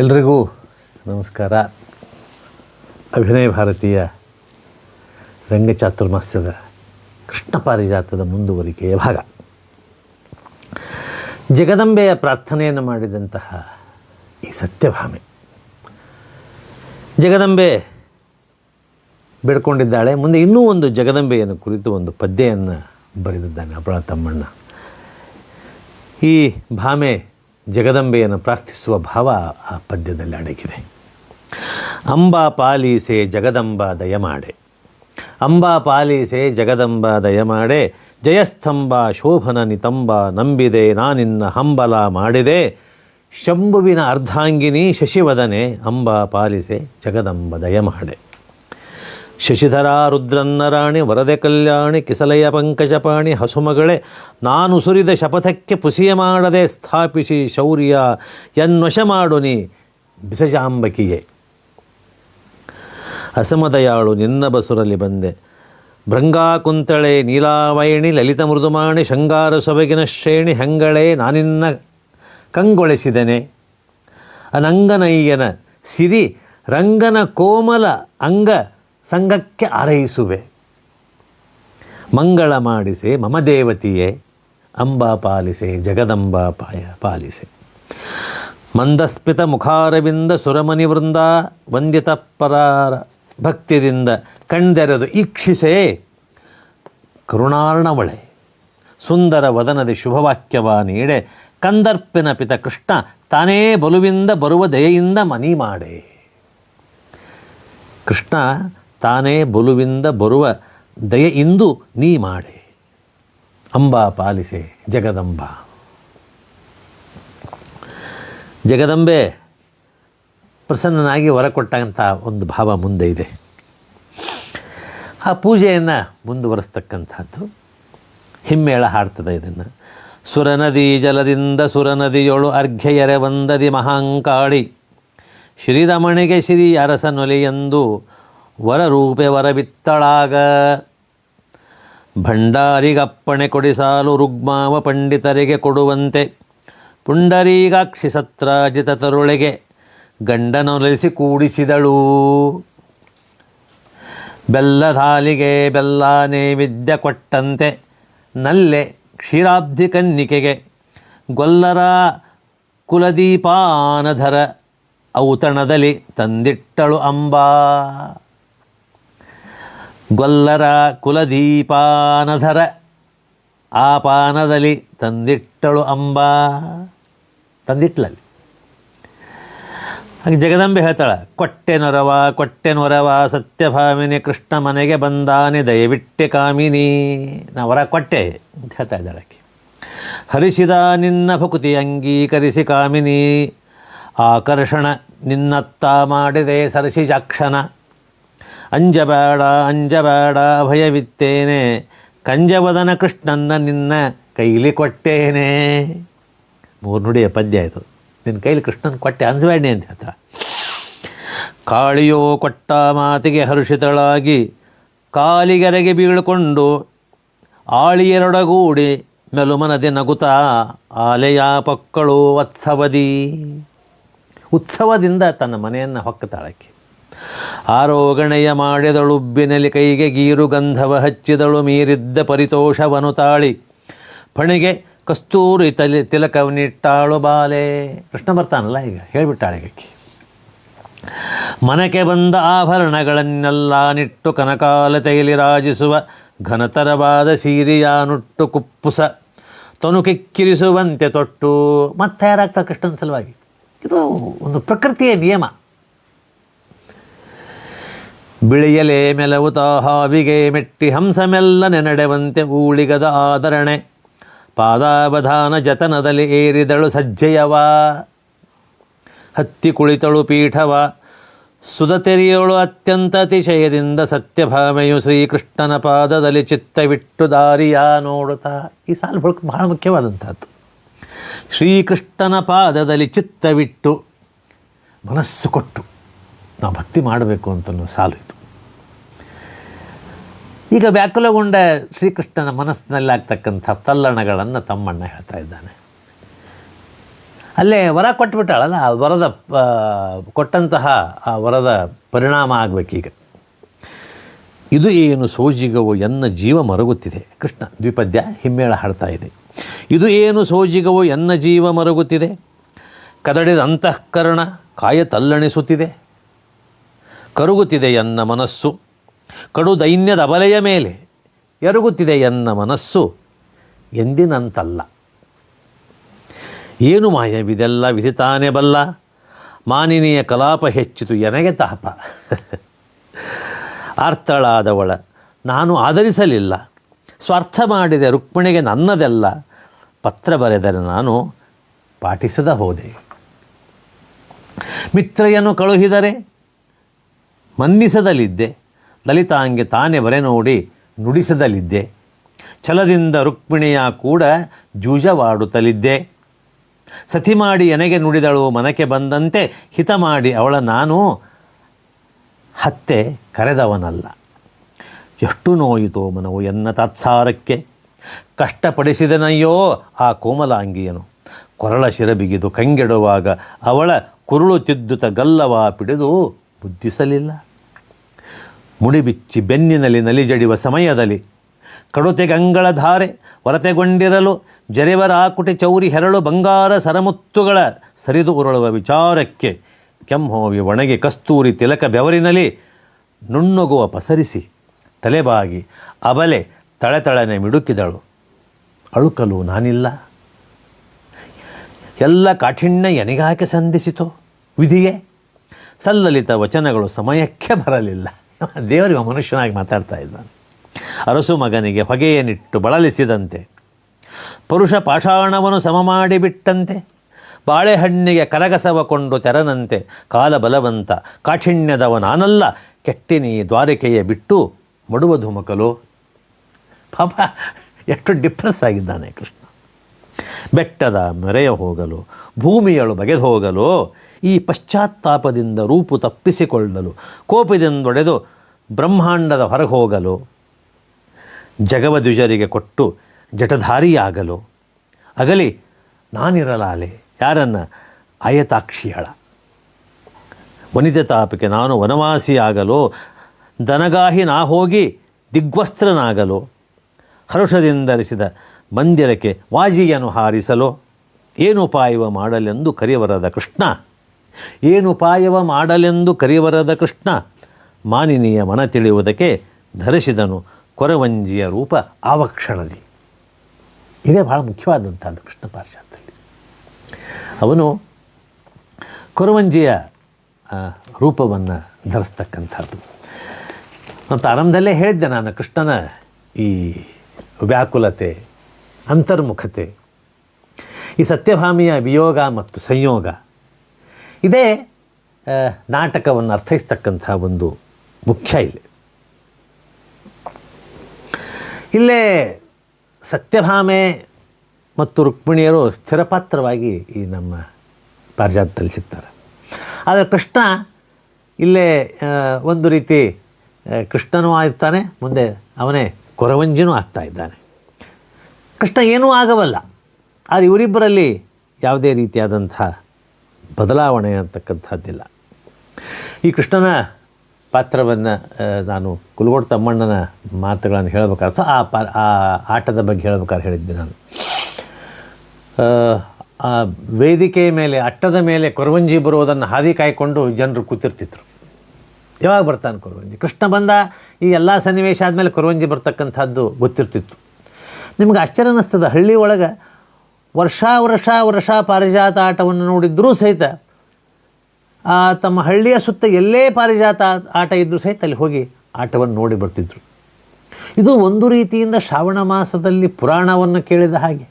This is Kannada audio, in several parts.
ಎಲ್ರಿಗೂ ನಮಸ್ಕಾರ. ಅಭಿನಯ ಭಾರತೀಯ ರಂಗಚಾತುರ್ಮಾಸ್ಯದ ಕೃಷ್ಣ ಪಾರಿಜಾತದ ಮುಂದುವರಿಕೆಯ ಭಾಗ. ಜಗದಂಬೆಯ ಪ್ರಾರ್ಥನೆಯನ್ನು ಮಾಡಿದಂತಹ ಈ ಸತ್ಯಭಾಮೆ. ಜಗದಂಬೆ ಬೇಡ್ಕೊಂಡಿದ್ದಾಳೆ. ಮುಂದೆ ಇನ್ನೂ ಒಂದು ಜಗದಂಬೆಯನ್ನು ಕುರಿತು ಒಂದು ಪದ್ಯವನ್ನು ಬರೆದಿದ್ದಾನೆ ಅಪರಾಧ ತಮ್ಮಣ್ಣ. ಈ ಭಾಮೆ ಜಗದಂಬೆಯನ್ನು ಪ್ರಾರ್ಥಿಸುವ ಭಾವ ಆ ಪದ್ಯದಲ್ಲಿ ಅಡಗಿದೆ. ಅಂಬಾ ಪಾಲಿಸೆ ಜಗದಂಬ ದಯಮಾಡೆ. ಅಂಬಾ ಪಾಲಿಸೆ ಜಗದಂಬ ದಯಮಾಡೆ. ಜಯಸ್ತಂಭ ಶೋಭನ ನಿತಂಬ ನಂಬಿದೆ, ನಾನಿನ್ನ ಹಂಬಲ ಮಾಡಿದೆ. ಶಂಭುವಿನ ಅರ್ಧಾಂಗಿನಿ ಶಶಿವದನೆ, ಅಂಬಾ ಪಾಲಿಸೆ ಜಗದಂಬ ದಯಮಾಡೆ. ಶಶಿಧರ ರುದ್ರನ್ನರಾಣಿ ವರದೆ ಕಲ್ಯಾಣಿ, ಕಿಸಲಯ ಪಂಕಜಪಾಣಿ ಹಸುಮಗಳೇ, ನಾನು ಸುರಿದ ಶಪಥಕ್ಕೆ ಪುಸಿಯ ಮಾಡದೆ ಸ್ಥಾಪಿಸಿ ಶೌರ್ಯ ಎನ್ವಶ ಮಾಡುನಿ ಬಿಸಜಾಂಬಕಿಯೇ. ಅಸಮದಯಾಳು ನಿನ್ನ ಬಸುರಲ್ಲಿ ಬಂದೆ. ಭೃಂಗಾಕುಂತಳೆ ನೀಲಾವಯಣಿ ಲಲಿತ ಮೃದುಮಾಣಿ, ಶೃಂಗಾರ ಸೊಬಗಿನ ಶ್ರೇಣಿ, ಹೆಂಗಳೇ, ನಾನಿನ್ನ ಕಂಗೊಳಿಸಿದನೆ. ಅನಂಗನಯ್ಯನ ಸಿರಿ, ರಂಗನ ಕೋಮಲ ಅಂಗ ಸಂಘಕ್ಕೆ ಆರೈಸುವೆ ಮಂಗಳ ಮಾಡಿಸೆ, ಮಮ ದೇವತಿಯೇ, ಅಂಬಾ ಪಾಲಿಸೆ, ಜಗದಂಬಾ ಪಾಯ ಪಾಲಿಸೆ. ಮಂದಸ್ಮಿತ ಮುಖಾರವಿಂದ ಸುರಮನಿ ವೃಂದ ವಂದಿತ ಪರಾರ ಭಕ್ತಿದಿಂದ ಕಣ್ದೆರೆದು ಈಕ್ಷಿಸೆ. ಕರುಣಾರ್ಣವಳೆ ಸುಂದರ ವದನದಿ ಶುಭವಾಕ್ಯವ ನೀಡೆ, ಕಂದರ್ಪಿನ ಪಿತ ಕೃಷ್ಣ, ತಾನೇ ಬಲುವಿಂದ ಬರುವ ದಯೆಯಿಂದ ಮನಿ ಮಾಡೆ. ಕೃಷ್ಣ ತಾನೇ ಬಲುವಿಂದ ಬರುವ ದಯೆಯಿಂದು ನೀ ಮಾಡೆ. ಅಂಬಾ ಪಾಲಿಸೆ ಜಗದಂಬ. ಜಗದಂಬೆ ಪ್ರಸನ್ನನಾಗಿ ವರ ಕೊಟ್ಟಂಥ ಒಂದು ಭಾವ ಮುಂದೆ ಇದೆ. ಆ ಪೂಜೆಯನ್ನು ಮುಂದುವರೆಸ್ತಕ್ಕಂಥದ್ದು. ಹಿಮ್ಮೇಳ ಹಾಡ್ತದೆ ಇದನ್ನು. ಸುರನದಿ ಜಲದಿಂದ ಸುರನದಿಯೊಳು ಅರ್ಘ್ಯಯರೆ ವಂದದಿ ಮಹಾಂಕಾಳಿ. ಶ್ರೀರಮಣಿಗೆ ಶ್ರೀ ಅರಸನೊಲೆಯೆಂದು ವರರೂಪೆ ವರವಿತ್ತಳಾಗ ಭಂಡಾರಿಗಪ್ಪಣೆ ಕೊಡಿಸಾಲು ರುಗ್ಮಾವ ಪಂಡಿತರಿಗೆ ಕೊಡುವಂತೆ. ಪುಂಡರೀಗಾಕ್ಷಿ ಸತ್ರಾಜಿತ ತರುಳೆಗೆ ಗಂಡನೊಲಿಸಿ ಕೂಡಿಸಿದಳು. ಬೆಲ್ಲಧಾಲಿಗೆ ಬೆಲ್ಲ ನೈವೇದ್ಯ ಕೊಟ್ಟಂತೆ. ನಲ್ಲೆ ಕ್ಷೀರಾಬ್ಧಿ ಕನ್ನಿಕೆಗೆ ಗೊಲ್ಲರ ಕುಲದೀಪಾನಧರ ಔತಣದಲ್ಲಿ ತಂದಿಟ್ಟಳು ಅಂಬಾ. ಗೊಲ್ಲರ ಕುಲದೀಪಾನಧರ, ಆ ಪಾನದಲ್ಲಿ ತಂದಿಟ್ಟಳು ಅಂಬಾ. ತಂದಿಟ್ಲಲ್ಲಿ. ಹಾಗೆ ಜಗದಂಬೆ ಹೇಳ್ತಾಳೆ, ಕೊಟ್ಟೆ ನೊರವ ಕೊಟ್ಟೆ ನೊರವ, ಸತ್ಯಭಾಮಿನಿ ಕೃಷ್ಣ ಮನೆಗೆ ಬಂದಾನೆ, ದಯವಿಟ್ಟೆ ಕಾಮಿನಿ ನವರ ವರ ಕೊಟ್ಟೆ, ಅಂತ ಹೇಳ್ತಾ ಇದ್ದಾಳೆ ಆಕೆ. ಹರಿಸಿದ ನಿನ್ನ ಭಕುತಿ ಅಂಗೀಕರಿಸಿ ಕಾಮಿನಿ, ಆಕರ್ಷಣ ನಿನ್ನತ್ತ ಮಾಡಿದೆ ಸರಸಿಜಾಕ್ಷಣ ಅಂಜಬೇಡ ಅಂಜಬೇಡ ಭಯವಿತ್ತೇನೆ ಕಂಜವದನ ಕೃಷ್ಣನ್ನ ನಿನ್ನ ಕೈಲಿ ಕೊಟ್ಟೇನೆ. ಮೂರು ನುಡಿಯ ಪದ್ಯ ಆಯಿತು ನಿನ್ನ ಕೈಲಿ ಕೃಷ್ಣನ ಕೊಟ್ಟೆ ಅಂಜಬೇಡಿ ಅಂತ ಹೇಳ್ತಾರೆ. ಕಾಳಿಯೋ ಕೊಟ್ಟ ಮಾತಿಗೆ ಹರ್ಷಿತಳಾಗಿ ಕಾಲಿಗೆರೆಗೆ ಬೀಳ್ಕೊಂಡು ಆಳಿಯರೊಡಗೂಡಿ ಮೆಲುಮನದೆ ನಗುತ್ತಾ ಆಲೆಯ ಪಕ್ಕಳು ಉತ್ಸವದಿ. ಉತ್ಸವದಿಂದ ತನ್ನ ಮನೆಯನ್ನು ಹೊಕ್ಕತಾಳಕ್ಕೆ ಆರೋಗಣೆಯ ಮಾಡಿದಳುಬ್ಬಿನಲ್ಲಿ ಕೈಗೆ ಗೀರು ಗಂಧವ ಹಚ್ಚಿದಳು ಮೀರಿದ್ದ ಪರಿತೋಷವನು ತಾಳಿ. ಫಣಿಗೆ ಕಸ್ತೂರಿ ತಲೆ ತಿಲಕವನಿಟ್ಟಾಳು ಬಾಲೆ. ಕೃಷ್ಣ ಬರ್ತಾನಲ್ಲ ಈಗ, ಹೇಳಿಬಿಟ್ಟಾಳೆ ಆಕೆ ಮನಕ್ಕೆ ಬಂದ ಆಭರಣಗಳನ್ನೆಲ್ಲ ನಿಟ್ಟು ಕನಕಾಲ ತೈಲಿ ರಾಜಿಸುವ ಘನತರವಾದ ಸೀರಿಯಾನುಟ್ಟು ಕುಪ್ಪುಸ ತನುಕಿಕ್ಕಿರಿಸುವಂತೆ ತೊಟ್ಟು. ಮತ್ತೆ ಯಾರಾಗ್ತಾರೆ ಕೃಷ್ಣನ ಸಲುವಾಗಿ? ಇದು ಒಂದು ಪ್ರಕೃತಿಯ ನಿಯಮ. ಬಿಳಿಯಲೆ ಮೆಲವುತ ಹಾವಿಗೆ ಮೆಟ್ಟಿ ಹಂಸಮೆಲ್ಲ ನೆನಡೆವಂತೆ ಊಳಿಗದ ಆದರಣೆ. ಪಾದಾವಧಾನ ಜತನದಲ್ಲಿ ಏರಿದಳು ಸಜ್ಜೆಯವ. ಹತ್ತಿ ಕುಳಿತಳು ಪೀಠವ. ಸುದತೆರಿಯೋಳು ಅತ್ಯಂತ ಅತಿಶಯದಿಂದ ಸತ್ಯಭಾಮೆಯು ಶ್ರೀಕೃಷ್ಣನ ಪಾದದಲ್ಲಿ ಚಿತ್ತವಿಟ್ಟು ದಾರಿಯ ನೋಡುತ್ತಾ. ಈ ಸಾಲು ಬಳಕೆ ಬಹಳ ಮುಖ್ಯವಾದಂಥದ್ದು. ಶ್ರೀಕೃಷ್ಣನ ಪಾದದಲ್ಲಿ ಚಿತ್ತವಿಟ್ಟು ಮನಸ್ಸು ಕೊಟ್ಟು ನಾವು ಭಕ್ತಿ ಮಾಡಬೇಕು ಅಂತಲೂ ಸಾಲು ಇದು. ಈಗ ವ್ಯಾಕುಲಗೊಂಡ ಶ್ರೀಕೃಷ್ಣನ ಮನಸ್ಸಿನಲ್ಲಿ ಆಗ್ತಕ್ಕಂಥ ತಲ್ಲಣಗಳನ್ನು ತಮ್ಮಣ್ಣ ಹೇಳ್ತಾ ಇದ್ದಾನೆ. ಅಲ್ಲೇ ವರ ಕೊಟ್ಬಿಟ್ಟಾಳಲ್ಲ, ಆ ವರದ ಕೊಟ್ಟಂತಹ ಆ ವರದ ಪರಿಣಾಮ ಆಗಬೇಕೀಗ. ಇದು ಏನು ಸೋಜಿಗವು ಎನ್ನ ಜೀವ ಮರಗುತ್ತಿದೆ. ಕೃಷ್ಣ ದ್ವಿಪದ್ಯ ಹಿಮ್ಮೇಳ ಹಾಡ್ತಾ ಇದೆ. ಇದು ಏನು ಸೋಜಿಗವು ಎನ್ನ ಜೀವ ಮರಗುತ್ತಿದೆ. ಕದಡಿದ ಅಂತಃಕರಣ ಕಾಯ ತಲ್ಲಣಿಸುತ್ತಿದೆ ಕರುಗುತ್ತಿದೆ ಎನ್ನ ಮನಸ್ಸು. ಕಡು ದೈನ್ಯದ ಅಬಲೆಯ ಮೇಲೆ ಎರಗುತ್ತಿದೆ ಎನ್ನ ಮನಸ್ಸು. ಎಂದಿನಂತಲ್ಲ. ಏನು ಮಾಯವಿದೆಲ್ಲ ವಿಧಿತಾನೆ ಬಲ್ಲ. ಮಾನಿನಿಯ ಕಲಾಪ ಹೆಚ್ಚಿತು ಎನಗೆ ತಾಪ. ಅರ್ಥಳಾದವಳ ನಾನು ಆದರಿಸಲಿಲ್ಲ ಸ್ವಾರ್ಥ ಮಾಡಿದ ರುಕ್ಮಿಣಿಗೆ ನನ್ನದೆಲ್ಲ. ಪತ್ರ ಬರೆದರೆ ನಾನು ಪಾಠಿಸದ ಹೋದೆ. ಮಿತ್ರಯನ್ನು ಕಳುಹಿದರೆ ಮನ್ನಿಸದಲಿದ್ದೆ. ಲಲಿತಾಂಗೆ ತಾನೇ ಬರೆ ನೋಡಿ ನುಡಿಸದಲಿದ್ದೆ. ಛಲದಿಂದ ರುಕ್ಮಿಣಿಯ ಕೂಡ ಜೂಜವಾಡುತ್ತಲಿದ್ದೆ. ಸತಿ ಮಾಡಿ ಎನಗೆ ನುಡಿದಳು, ಮನಕ್ಕೆ ಬಂದಂತೆ ಹಿತ ಮಾಡಿ ಅವಳ ನಾನು ಹತ್ತೆ ಕರೆದವನಲ್ಲ. ಎಷ್ಟು ನೋಯಿತೋ ಮನವು ಎನ್ನ ತಾತ್ಸಾರಕ್ಕೆ. ಕಷ್ಟಪಡಿಸಿದನಯ್ಯೋ ಆ ಕೋಮಲಾಂಗಿಯನು. ಕೊರಳ ಶಿರಬಿಗಿದು ಕಂಗೆಡುವಾಗ ಅವಳ ಕುರುಳು ತಿದ್ದುತ ಗಲ್ಲವ ಪಿಡಿದು ಬುದ್ಧಿಸಲಿಲ್ಲ. ಮುಡಿಬಿಚ್ಚಿ ಬೆನ್ನಿನಲ್ಲಿ ನಲಿಜಡಿವ ಸಮಯದಲ್ಲಿ ಕಡುತೆಗಂಗಳ ಧಾರೆ ಹೊರತೆಗೊಂಡಿರಲು ಜರೆವರ ಆಕುಟಿ ಚೌರಿ ಹೆರಳು ಬಂಗಾರ ಸರಮುತ್ತುಗಳ ಸರಿದು ಉರುಳುವ ವಿಚಾರಕ್ಕೆ ಕೆಂಹೋವಿ ಒಣಗಿ ಕಸ್ತೂರಿ ತಿಲಕ ಬೆವರಿನಲ್ಲಿ ನುಣ್ಣುಗುವ ಪಸರಿಸಿ ತಲೆಬಾಗಿ ಅಬಲೆ ತಳೆತಳನೆ ಮಿಡುಕಿದಳು. ಅಳುಕಲು ನಾನಿಲ್ಲ. ಎಲ್ಲ ಕಾಠಿಣ್ಯ ಎನಿಗಾಕೆ ಸಂಧಿಸಿತು. ವಿಧಿಯೇ ಸಲ್ಲಲಿತ ವಚನಗಳು ಸಮಯಕ್ಕೆ ಬರಲಿಲ್ಲ. ದೇವರಿಗೆ ಮನುಷ್ಯನಾಗಿ ಮಾತಾಡ್ತಾ ಇದ್ದಾನೆ. ಅರಸು ಮಗನಿಗೆ ಹೊಗೆಯನ್ನಿಟ್ಟು ಬಳಲಿಸಿದಂತೆ, ಪುರುಷ ಪಾಷಾಣವನ್ನು ಸಮ ಮಾಡಿಬಿಟ್ಟಂತೆ ಬಾಳೆಹಣ್ಣಿಗೆ ಕರಗಸವ ಕೊಂಡು ತೆರನಂತೆ ಕಾಲ ಬಲವಂತ ಕಾಠಿಣ್ಯದವ ನಾನಲ್ಲ, ಕೆಟ್ಟಿನಿ ದ್ವಾರಕೆಯ ಬಿಟ್ಟು ಮಡುವ ಧುಮಕಲು. ಪಾಪ, ಎಷ್ಟು ಡಿಪ್ರೆಸ್ ಆಗಿದ್ದಾನೆ ಕೃಷ್ಣ. ಬೆಟ್ಟದ ಮೆರೆಯ ಹೋಗಲು, ಭೂಮಿಯಳು ಬಗೆದು ಹೋಗಲು, ಈ ಪಶ್ಚಾತ್ತಾಪದಿಂದ ರೂಪು ತಪ್ಪಿಸಿಕೊಳ್ಳಲು ಕೋಪದಿಂದೊಡೆದು ಬ್ರಹ್ಮಾಂಡದ ಹೊರಗೆ ಹೋಗಲು, ಜಗವದ್ವಿಜರಿಗೆ ಕೊಟ್ಟು ಜಟಧಾರಿಯಾಗಲು ಅಗಲಿ ನಾನಿರಲಾಲೆ, ಯಾರನ್ನ ಅಯತಾಕ್ಷಿಯಳ ವನಿತೆ ತಾಪಕ್ಕೆ ನಾನು ವನವಾಸಿಯಾಗಲು, ದನಗಾಹಿ ನಾ ಹೋಗಿ ದಿಗ್ವಸ್ತ್ರನಾಗಲು ಹರುಷದಿಂದರಿಸಿದ ಮಂದಿರಕ್ಕೆ ವಾಜಿಯನ್ನು ಹಾರಿಸಲು ಏನುಪಾಯವ ಮಾಡಲೆಂದು ಕರಿವರದ ಕೃಷ್ಣ. ಏನುಪಾಯವ ಮಾಡಲೆಂದು ಕರಿವರದ ಕೃಷ್ಣ. ಮಾನಿನಿಯ ಮನ ತಿಳಿಯುವುದಕ್ಕೆ ಧರಿಸಿದನು ಕೊರವಂಜಿಯ ರೂಪ ಆವಕ್ಷಣದಿ. ಇದೇ ಭಾಳ ಮುಖ್ಯವಾದಂಥದ್ದು ಕೃಷ್ಣ ಪಾರಿಜಾತದಲ್ಲಿ ಅವನು ಕೊರವಂಜಿಯ ರೂಪವನ್ನು ಧರಿಸ್ತಕ್ಕಂಥದ್ದು. ಮತ್ತು ಆರಂಭದಲ್ಲೇ ಹೇಳಿದ್ದೆ ನಾನು ಕೃಷ್ಣನ ಈ ವ್ಯಾಕುಲತೆ ಅಂತರ್ಮುಖತೆ. ಈ ಸತ್ಯಭಾಮಿಯ ವಿಯೋಗ ಮತ್ತು ಸಂಯೋಗ. ಇದೇ ನಾಟಕವನ್ನು ಅರ್ಥೈಸ್ತಕ್ಕಂಥ ಒಂದು ಮುಖ್ಯ ಇಲ್ಲಿ. ಇಲ್ಲೇ ಸತ್ಯಭಾಮೆ ಮತ್ತು ರುಕ್ಮಿಣಿಯರು ಸ್ಥಿರಪಾತ್ರವಾಗಿ ಈ ನಮ್ಮ ಪಾರಿಜಾತದಲ್ಲಿ ಸಿಗ್ತಾರೆ. ಆದರೆ ಕೃಷ್ಣ ಇಲ್ಲೇ ಒಂದು ರೀತಿ ಕೃಷ್ಣನೂ ಆಗ್ತಾನೆ ಮುಂದೆ ಅವನೇ ಕೊರವಂಜಿನೂ ಆಗ್ತಾ ಇದ್ದಾನೆ. ಕೃಷ್ಣ ಏನೂ ಆಗವಲ್ಲ. ಆದರೆ ಇವರಿಬ್ಬರಲ್ಲಿ ಯಾವುದೇ ರೀತಿಯಾದಂಥ ಬದಲಾವಣೆ ಅಂತಕ್ಕಂಥದ್ದಿಲ್ಲ. ಈ ಕೃಷ್ಣನ ಪಾತ್ರವನ್ನು ನಾನು ಕುಲಗೋಡು ತಮ್ಮಣ್ಣನ ಮಾತುಗಳನ್ನು ಹೇಳಬೇಕಾದ್ರೆ, ಆ ಪಾ, ಆ ಆಟದ ಬಗ್ಗೆ ಹೇಳಬೇಕಾದ್ರೆ ಹೇಳಿದ್ದೆ ನಾನು. ವೇದಿಕೆಯ ಮೇಲೆ, ಅಟ್ಟದ ಮೇಲೆ ಕೊರವಂಜಿ ಬರುವುದನ್ನು ಹಾದಿ ಕಾಯ್ಕೊಂಡು ಜನರು ಕೂತಿರ್ತಿದ್ರು. ಯಾವಾಗ ಬರ್ತಾನೆ ಕೊರವಂಜಿ? ಕೃಷ್ಣ ಬಂದ, ಈ ಎಲ್ಲ ಸನ್ನಿವೇಶ ಆದಮೇಲೆ ಕೊರವಂಜಿ ಬರ್ತಕ್ಕಂಥದ್ದು ಗೊತ್ತಿರ್ತಿತ್ತು. ನಿಮ್ಗೆ ಆಶ್ಚರ್ಯ ಅನ್ನಿಸ್ತದೆ. ಹಳ್ಳಿ ಒಳಗೆ ವರ್ಷ ವರ್ಷ ವರ್ಷ ಪಾರಿಜಾತ ಆಟವನ್ನು ನೋಡಿದ್ರೂ ಸಹಿತ ತಮ್ಮ ಹಳ್ಳಿಯ ಸುತ್ತ ಎಲ್ಲೇ ಪಾರಿಜಾತ ಆಟ ಇದ್ದರೂ ಸಹಿತ ಅಲ್ಲಿ ಹೋಗಿ ಆಟವನ್ನು ನೋಡಿ ಬರ್ತಿದ್ರು. ಇದು ಒಂದು ರೀತಿಯಿಂದ ಶ್ರಾವಣ ಮಾಸದಲ್ಲಿ ಪುರಾಣವನ್ನು ಕೇಳಿದ ಹಾಗೆ.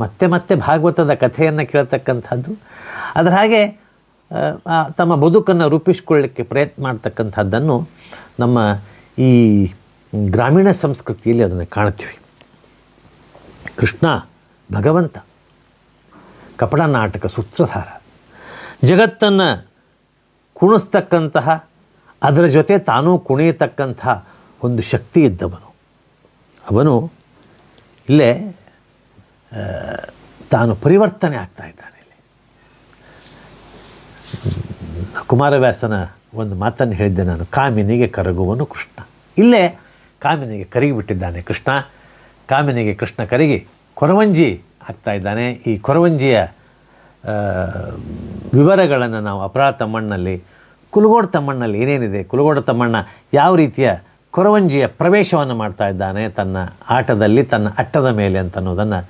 ಮತ್ತೆ ಮತ್ತೆ ಭಾಗವತದ ಕಥೆಯನ್ನು ಕೇಳ್ತಕ್ಕಂಥದ್ದು. ಅದರ ಹಾಗೆ ತಮ್ಮ ಬದುಕನ್ನು ರೂಪಿಸ್ಕೊಳ್ಳಿಕ್ಕೆ ಪ್ರಯತ್ನ ಮಾಡ್ತಕ್ಕಂಥದ್ದನ್ನು ನಮ್ಮ ಈ ಗ್ರಾಮೀಣ ಸಂಸ್ಕೃತಿಯಲ್ಲಿ ಅದನ್ನು ಕಾಣ್ತೀವಿ ಕೃಷ್ಣ, ಭಗವಂತ. ಕಪಟ ನಾಟಕ ಸೂತ್ರಧಾರ. ಜಗತ್ತನ್ನು ಕುಣಿಸ್ತಕ್ಕಂತಹ, ಅದರ ಜೊತೆ ತಾನೂ ಕುಣಿಯತಕ್ಕಂತಹ ಒಂದು ಶಕ್ತಿ ಇದ್ದವನು. ಅವನು ಇಲ್ಲೇ ತಾನು ಪರಿವರ್ತನೆ ಆಗ್ತಾ ಇದ್ದಾನೆ ಇಲ್ಲಿ. ಕುಮಾರವ್ಯಾಸನ ಒಂದು ಮಾತನ್ನು ಹೇಳಿದ್ದೆ ನಾನು, ಕಾಮಿನಿಗೆ ಕರಗುವನು ಕೃಷ್ಣ. ಇಲ್ಲೇ ಕಾಮಿನಿಗೆ ಕರಗಿಬಿಟ್ಟಿದ್ದಾನೆ ಕೃಷ್ಣ ಕಾಮಿನಿಗೆ ಕೃಷ್ಣ ಕರಗಿ ಕೊರವಂಜಿ ಆಗ್ತಾ ಇದ್ದಾನೆ. ಈ ಕೊರವಂಜಿಯ ವಿವರಗಳನ್ನು ನಾವು ಅಪರಾಧ ತಮ್ಮಣ್ಣಲ್ಲಿ ಕುಲಗೋಡು ತಮ್ಮಣ್ಣಲ್ಲಿ ಏನೇನಿದೆ ಕುಲಗೋಡು ತಮ್ಮಣ್ಣ ಯಾವ ರೀತಿಯ ಕೊರವಂಜಿಯ ಪ್ರವೇಶವನ್ನು ಮಾಡ್ತಾ ಇದ್ದಾನೆ, ತನ್ನ ಆಟದಲ್ಲಿ, ತನ್ನ ಅಟ್ಟದ ಮೇಲೆ ಅಂತ ಅನ್ನೋದನ್ನು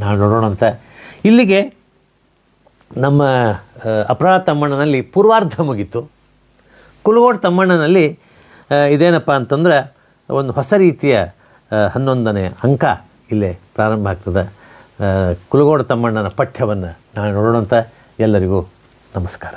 ನಾವು ನೋಡೋಣಂತ ಇಲ್ಲಿಗೆ ನಮ್ಮ ಅಪರಾಧ ತಮ್ಮಣ್ಣನಲ್ಲಿ ಪೂರ್ವಾರ್ಧ ಮುಗೀತು. ಕುಲಗೋಡ ತಮ್ಮಣ್ಣನಲ್ಲಿ ಇದೇನಪ್ಪ ಅಂತಂದ್ರೆ, ಒಂದು ಹೊಸ ರೀತಿಯ ಹನ್ನೊಂದನೇ ಅಂಕ ಇಲ್ಲೇ ಪ್ರಾರಂಭ ಆಗ್ತದೆ. ಕುಲಗೋಡ ತಮ್ಮಣ್ಣನ ಪಠ್ಯವನ್ನು ನಾವು ನೋಡೋಣಂತ ಎಲ್ಲರಿಗೂ ನಮಸ್ಕಾರ.